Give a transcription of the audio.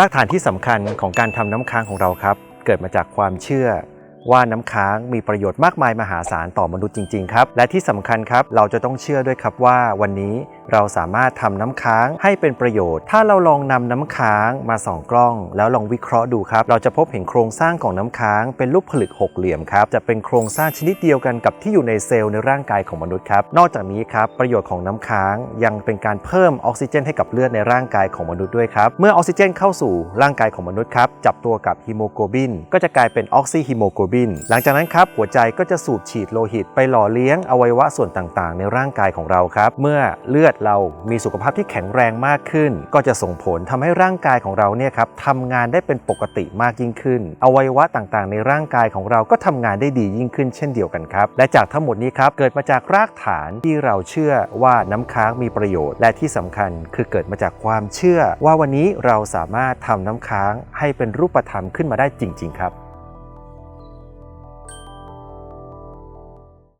รากฐานที่สำคัญของการทำน้ำค้างของเราครับ เกิดมาจากความเชื่อ ว่าน้ำค้างมีประโยชน์มากมายมหาศาลต่อมนุษย์จริง ๆ ครับ และที่สำคัญครับ เราจะต้องเชื่อด้วยครับว่าวันนี้เราสามารถทำน้ำค้างให้เป็นประโยชน์ ถ้าเราลองนำน้ำค้างมาส่องกล้อง แล้วลองวิเคราะห์ดูครับ เราจะพบเห็นโครงสร้างของน้ำค้างเป็นรูปผลึกหกเหลี่ยมครับ จะเป็นโครงสร้างชนิดเดียวกันกับที่อยู่ในเซลล์ในร่างกายของมนุษย์ครับ นอกจากนี้ครับประโยชน์ของน้ำค้างยังเป็นการเพิ่มออกซิเจนให้กับเลือดในร่างกายของมนุษย์ด้วยครับ เมื่อออกซิเจนเข้าสู่ร่างกายของมนุษย์ครับ จับตัวกับฮีโมโกลบิน ก็จะกลายเป็นออกซิฮีโมโกลบินหลังจากนั้นครับหัวใจก็จะสูบฉีดโลหิต ไปหล่อเลี้ยงอวัยวะส่วนต่างๆ ในร่างกายของเราครับ เมื่อเลือดเรามีสุขภาพที่แข็งแรงมากขึ้น ก็จะส่งผลทำให้ร่างกายของเราเนี่ยครับทำงานได้เป็นปกติมากยิ่งขึ้น อวัยวะต่างๆ ในร่างกายของเราก็ทำงานได้ดียิ่งขึ้นเช่นเดียวกันครับและจากทั้งหมดนี้ครับเกิดมาจากรากฐานที่เราเชื่อว่าน้ำค้างมีประโยชน์ และที่สำคัญคือเกิดมาจากความเชื่อว่าวันนี้เราสามารถทำน้ำค้างให้เป็นรูปธรรมขึ้นมาได้จริง ๆ ครับ